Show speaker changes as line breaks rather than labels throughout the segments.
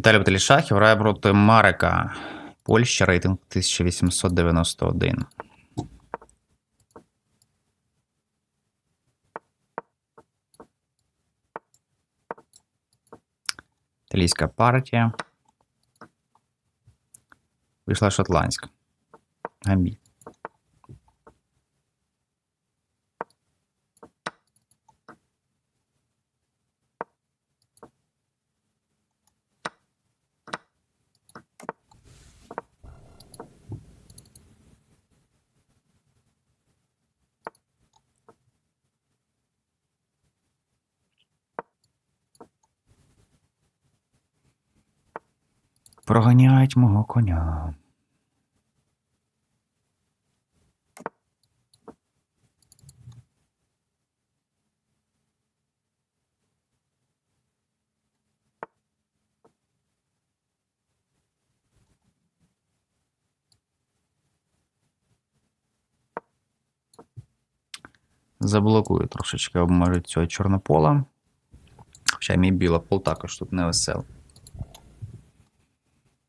Віталій Баталішахів грає проти Марека. Польща, рейтинг 1891. Італійська партія. Вийшла шотландська. Гамбі. Проганяють мого коня. Заблокую трошечки обмежу цього чорнопола. Хоча мій білопол також тут не веселий.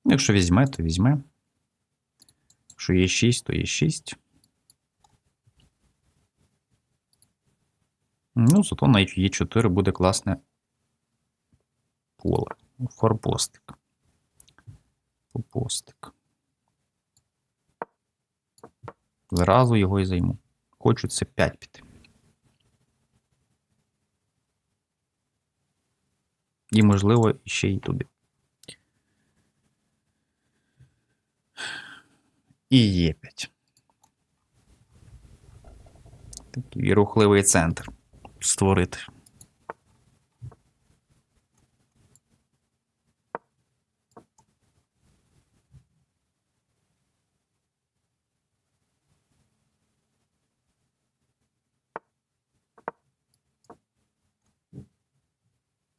Якщо візьме, то візьме. Якщо є 6, то є 6. Ну, зато на Е4 буде класне поле. Форпостик. Форпостик. Зразу його і займу. Хочу це 5 піти. І, можливо, ще й туди. І є 5. Такий рухливий центр створити.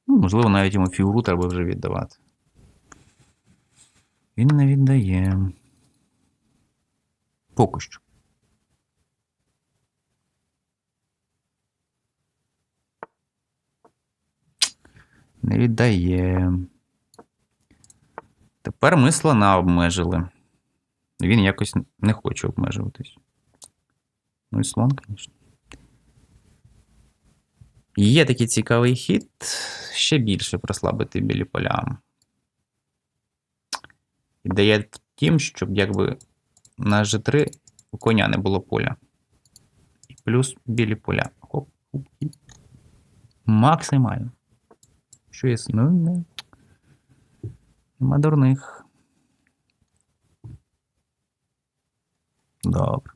Ну, Можливо, навіть йому фігуру треба вже віддавати. Він не віддає. Поки що. Не віддає. Тепер ми слона обмежили. Він якось не хоче обмежуватись. Ну і слон, звісно. Є такий цікавий хід. Ще більше прослабити білі поля. Ідея в тім, щоб якби на G3 у коня не було поля. І плюс білі поля. Хоп, хоп. Максимально. Що є? Ну, не. Нема дурних. Добре.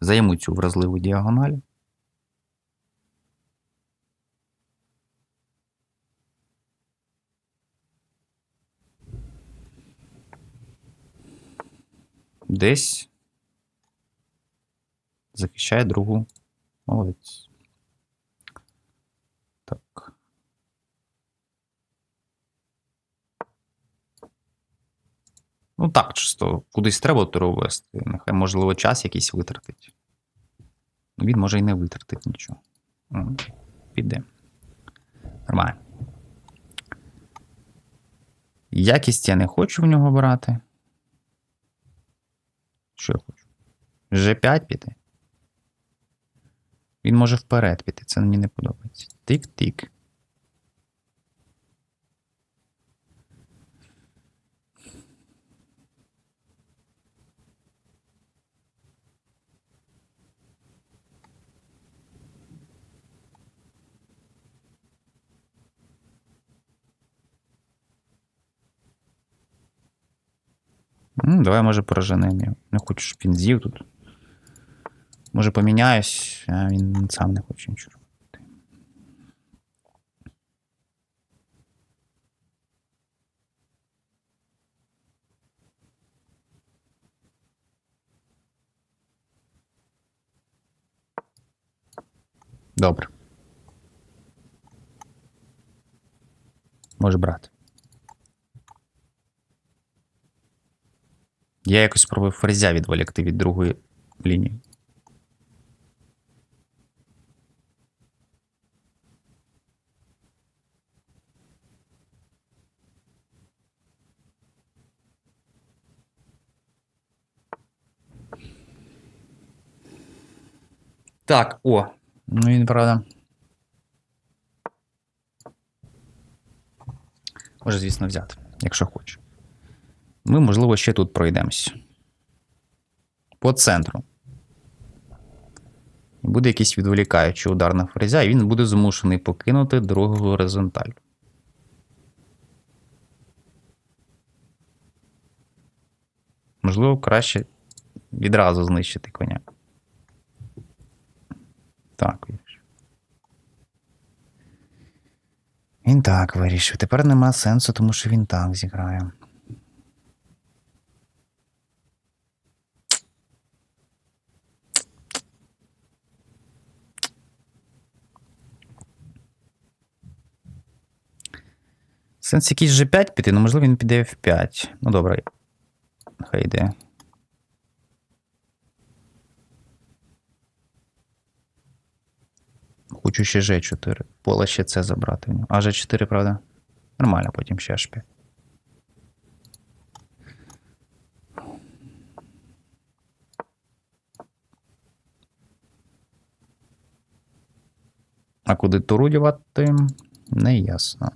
Займу цю вразливу діагональ. Десь захищає другу. Молодець. Так. Ну так, чисто кудись треба туру ввести. Нехай, можливо, час якийсь витратить. Ну, Він може і не витратить нічого. Ну, Піде. Нормально. Якість я не хочу в нього брати. Що я хочу? G5 піти. Він може вперед піти, це мені не подобається. Тик-тик. Ну, давай, може, проженемо його. Не хочу, щоб він з'їв тут. Може, поміняюсь, а він сам не хоче нічого робити. Добре. Може брати. Я якось спробую ферзя відволікти від другої лінії. Так, о, ну він правда. Може, звісно, взяти, якщо хоче. Ми, можливо, ще тут пройдемось. По центру. Буде якийсь відволікаючий удар на фрезя, і він буде змушений покинути другу горизонталь. Можливо, краще відразу знищити коня. Так. Він так вирішив. Тепер нема сенсу, тому що він так зіграє. Сенс якийсь G5 піти, ну можливо він піде F5. Ну добре. Хай йде. Хочу ще G4. Поле ще це забрати в нього. А G4, правда? Нормально, потім ще H5. А куди туру дівати? Не ясно.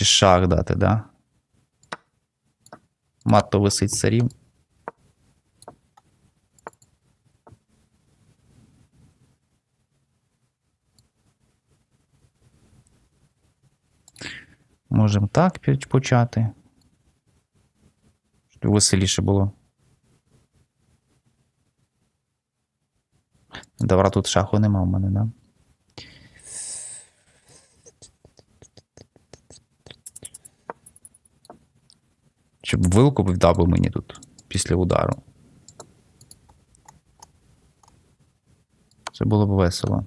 Хоче шах дати, да? Матто висить царів. Можемо так почати. Щоб веселіше було. Добра, тут шаху нема в мене, да? Щоб вилку вдав би мені тут після удару. Це було б весело.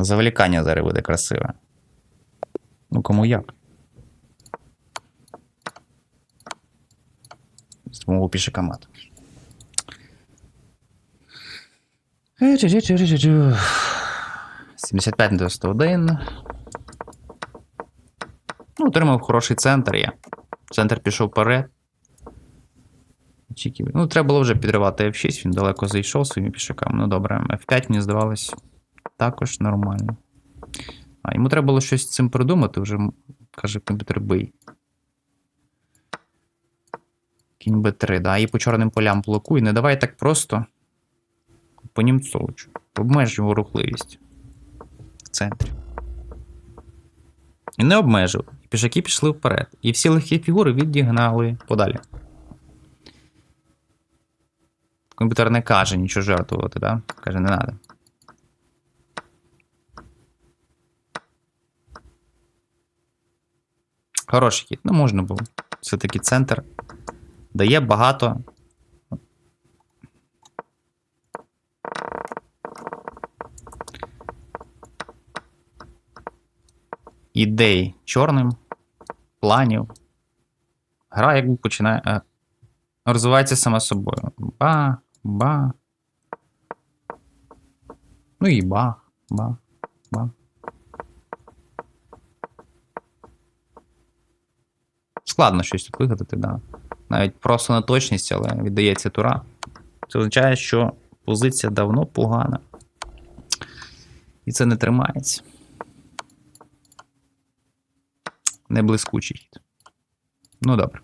Заволікання зараз буде красиве. Ну, кому як? Тому пішика мат. 75 на 91. Отримав хороший центр я. Центр пішов вперед. Ну, треба було вже підривати F6, він далеко зайшов своїми пішаками. Ну добре, F5 мені здавалось також нормально. А йому треба було щось з цим придумати, вже каже комп'ютер бий. Кінь Б3, да, і по чорним полям блокуй. Не давай так просто. По німцовичу. Обмеж його рухливість. В центрі. І не обмежив. Пішаки пішли вперед. І всі легкі фігури відігнали подалі. Комп'ютер не каже нічого жертвувати, да? Каже, не треба. Хороший хід. Ну, можна було. Все-таки центр дає багато. Ідей чорним, планів. Гра якби починає. е, розвивається сама собою. Ба, ба. Ну і ба, ба, ба. Складно щось тут вигадати, да. Навіть просто на точність, але віддається тура. Це означає, що позиція давно погана. І це не тримається. Не блискучий хід. Ну добре.